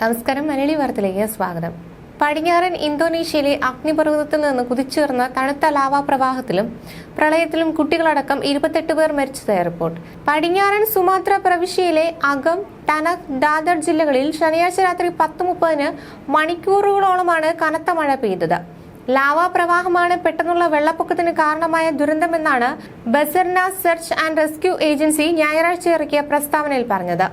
നമസ്കാരം മലയാളി വാർത്തയിലേക്ക് സ്വാഗതം. പടിഞ്ഞാറൻ ഇന്തോനേഷ്യയിലെ അഗ്നിപർവതത്തിൽ നിന്ന് കുതിച്ചുയർന്ന തണുത്ത ലാവാ പ്രവാഹത്തിലും പ്രളയത്തിലും കുട്ടികളടക്കം ഇരുപത്തെട്ട് പേർ മരിച്ചതായി റിപ്പോർട്ട്. പടിഞ്ഞാറൻ സുമാത്ര പ്രവിശ്യയിലെ അഗം ടനക് ദാദർ ജില്ലകളിൽ ശനിയാഴ്ച രാത്രി പത്ത് മുപ്പതിന് മണിക്കൂറുകളോളമാണ് കനത്ത മഴ പെയ്തത്. ലാവാ പ്രവാഹമാണ് പെട്ടെന്നുള്ള വെള്ളപ്പൊക്കത്തിന് കാരണമായ ദുരന്തമെന്നാണ് Basarnas search and rescue agency ഞായറാഴ്ച ഇറക്കിയ പ്രസ്താവനയിൽ പറഞ്ഞത്.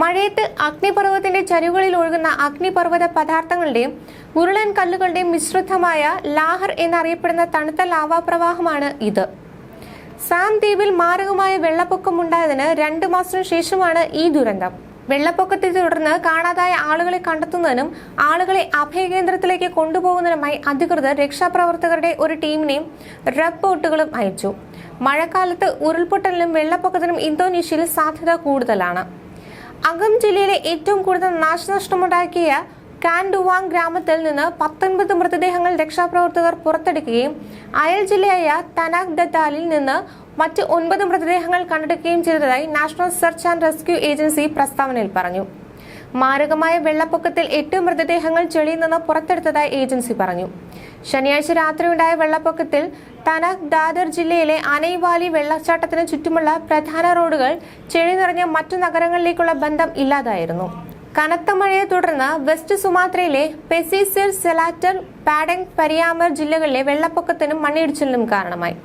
മഴയത്ത് അഗ്നിപർവതത്തിന്റെ ചരിവുകളിൽ ഒഴുകുന്ന അഗ്നിപർവത പദാർത്ഥങ്ങളുടെയും ഉരുളൻ കല്ലുകളുടെയും മിശ്രിതമായ ലാഹർ എന്നറിയപ്പെടുന്ന തണുത്ത ലാവാപ്രവാഹമാണ് ഇത്. സാം ദ്വീപിൽ മാരകമായ വെള്ളപ്പൊക്കം ഉണ്ടായതിന് രണ്ടു മാസത്തിനു ശേഷമാണ് ഈ ദുരന്തം. വെള്ളപ്പൊക്കത്തെ തുടർന്ന് കാണാതായ ആളുകളെ കണ്ടെത്തുന്നതിനും ആളുകളെ അഭയകേന്ദ്രത്തിലേക്ക് കൊണ്ടുപോകുന്നതിനുമായി അധികൃതർ രക്ഷാപ്രവർത്തകരുടെ ഒരു ടീമിനെയും റബ് ബോട്ടുകളും അയച്ചു. മഴക്കാലത്ത് ഉരുൾപൊട്ടലിനും വെള്ളപ്പൊക്കത്തിനും ഇന്തോനേഷ്യയിൽ സാധ്യത കൂടുതലാണ്. അകം ജില്ലയിലെ ഏറ്റവും കൂടുതൽ നാശനഷ്ടമുണ്ടാക്കിയ കാൻഡുവാങ് ഗ്രാമത്തിൽ നിന്ന് പത്തൊൻപത് മൃതദേഹങ്ങൾ രക്ഷാപ്രവർത്തകർ പുറത്തെടുക്കുകയും അയൽ ജില്ലയായ തനാക് ദത്താലിൽ നിന്ന് മറ്റ് ഒൻപത് മൃതദേഹങ്ങൾ കണ്ടെടുക്കുകയും ചെയ്തതായി national search and rescue agency പ്രസ്താവനയിൽ പറഞ്ഞു. മാരകമായ വെള്ളപ്പൊക്കത്തിൽ എട്ട് മൃതദേഹങ്ങൾ ചെളിയിൽ നിന്ന് പുറത്തെടുത്തതായി ഏജൻസി പറഞ്ഞു. ശനിയാഴ്ച രാത്രിയുണ്ടായ വെള്ളപ്പൊക്കത്തിൽ തനക് ദാദർ ജില്ലയിലെ അനൈവാലി വെള്ളച്ചാട്ടത്തിന് ചുറ്റുമുള്ള പ്രധാന റോഡുകൾ ചെളി നിറഞ്ഞ മറ്റു നഗരങ്ങളിലേക്കുള്ള ബന്ധം ഇല്ലാതായിരുന്നു. കനത്ത മഴയെ തുടർന്ന് വെസ്റ്റ് സുമാത്രയിലെ പെസിസിർ സെലാറ്റർ പാഡങ് പരിയാമർ ജില്ലകളിലെ വെള്ളപ്പൊക്കത്തിനും മണ്ണിടിച്ചിലിനും കാരണമായി.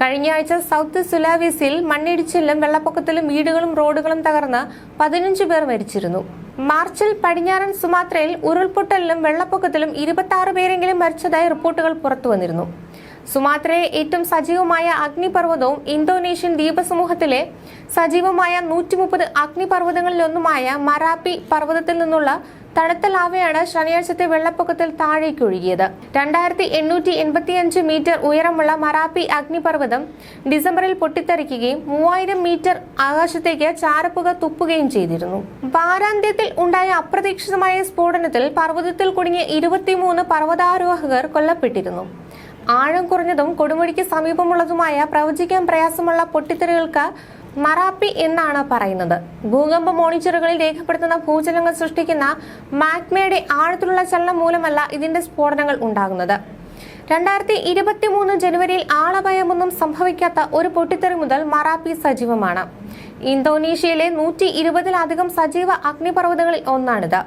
കഴിഞ്ഞ ആഴ്ച സൗത്ത് സുലാവിസിൽ മണ്ണിടിച്ചിലും വെള്ളപ്പൊക്കത്തിലും വീടുകളും റോഡുകളും തകർന്ന് പതിനഞ്ച് പേർ മരിച്ചിരുന്നു. മാർച്ചിൽ പടിഞ്ഞാറൻ സുമാത്രയിൽ ഉരുൾപൊട്ടലിലും വെള്ളപ്പൊക്കത്തിലും ഇരുപത്തി പേരെങ്കിലും മരിച്ചതായി റിപ്പോർട്ടുകൾ പുറത്തുവന്നിരുന്നു. സുമാത്രയെ ഏറ്റവും സജീവമായ അഗ്നിപർവതവും ഇന്തോനേഷ്യൻ ദ്വീപസമൂഹത്തിലെ സജീവമായ നൂറ്റി മുപ്പത് അഗ്നിപർവതങ്ങളിലൊന്നുമായ മറാപ്പി പർവതത്തിൽ നിന്നുള്ള തണുത്ത ലാവയാണ് ശനിയാഴ്ചത്തെ വെള്ളപ്പൊക്കത്തിൽ താഴേക്കൊഴുകിയത്. രണ്ടായിരത്തി എണ്ണൂറ്റി എൺപത്തിയഞ്ച് മീറ്റർ ഉയരമുള്ള മറാപ്പി അഗ്നിപർവതം ഡിസംബറിൽ പൊട്ടിത്തെറിക്കുകയും മൂവായിരം മീറ്റർ ആകാശത്തേക്ക് ചാരപ്പുക തുപ്പുകയും ചെയ്തിരുന്നു. വാരാന്ത്യത്തിൽ ഉണ്ടായ അപ്രതീക്ഷിതമായ സ്ഫോടനത്തിൽ പർവതത്തിൽ കുടുങ്ങിയ ഇരുപത്തിമൂന്ന് പർവതാരോഹകർ കൊല്ലപ്പെട്ടിരുന്നു. ആഴം കുറഞ്ഞതും കൊടുമുടിക്ക് സമീപമുള്ളതുമായ പ്രവചിക്കാൻ പ്രയാസമുള്ള പൊട്ടിത്തെറികൾക്ക് മറാപ്പി എന്നാണ് പറയുന്നത്. ഭൂകമ്പ മോണിറ്ററുകളിൽ രേഖപ്പെടുത്തുന്ന ഭൂചലങ്ങൾ സൃഷ്ടിക്കുന്ന മാഗ്മയുടെ ആഴത്തിലുള്ള ചലനം മൂലമല്ല ഇതിന്റെ സ്ഫോടനങ്ങൾ ഉണ്ടാകുന്നത്. രണ്ടായിരത്തി ഇരുപത്തി മൂന്ന് ജനുവരിയിൽ ആളപായമൊന്നും സംഭവിക്കാത്ത ഒരു പൊട്ടിത്തെറി മുതൽ മറാപ്പി സജീവമാണ്. ഇന്തോനേഷ്യയിലെ നൂറ്റി ഇരുപതിലധികം സജീവ അഗ്നിപർവതങ്ങളിൽ ഒന്നാണിത്.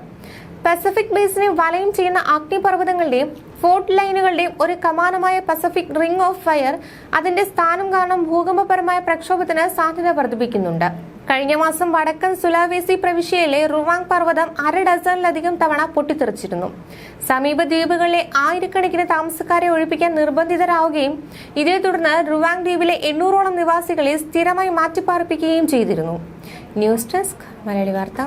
പസഫിക് ബേസിനെ വലയം ചെയ്യുന്ന അഗ്നിപർവതങ്ങളുടെയും ഫോർട്ട് ലൈനുകളുടെയും ഒരു കമാനമായ പസഫിക് റിംഗ് ഓഫ് ഫയർ അതിന്റെ സ്ഥാനം കാരണം ഭൂകമ്പപരമായ പ്രക്ഷോഭത്തിന് സാധ്യത വർദ്ധിപ്പിക്കുന്നുണ്ട്. കഴിഞ്ഞ മാസം വടക്കൻ സുലാവേസി പ്രവിശ്യയിലെ റുവാങ് പർവതം അര ഡസനിലധികം തവണ പൊട്ടിത്തെറിച്ചിരുന്നു. സമീപ ദ്വീപുകളിലെ ആയിരക്കണക്കിന് താമസക്കാരെ ഒഴിപ്പിക്കാൻ നിർബന്ധിതരാവുകയും ഇതേ തുടർന്ന് റുവാങ് ദ്വീപിലെ എണ്ണൂറോളം നിവാസികളെ സ്ഥിരമായി മാറ്റിപ്പാർപ്പിക്കുകയും ചെയ്തിരുന്നു. ന്യൂസ് ഡെസ്ക് മലയാളി വാർത്ത.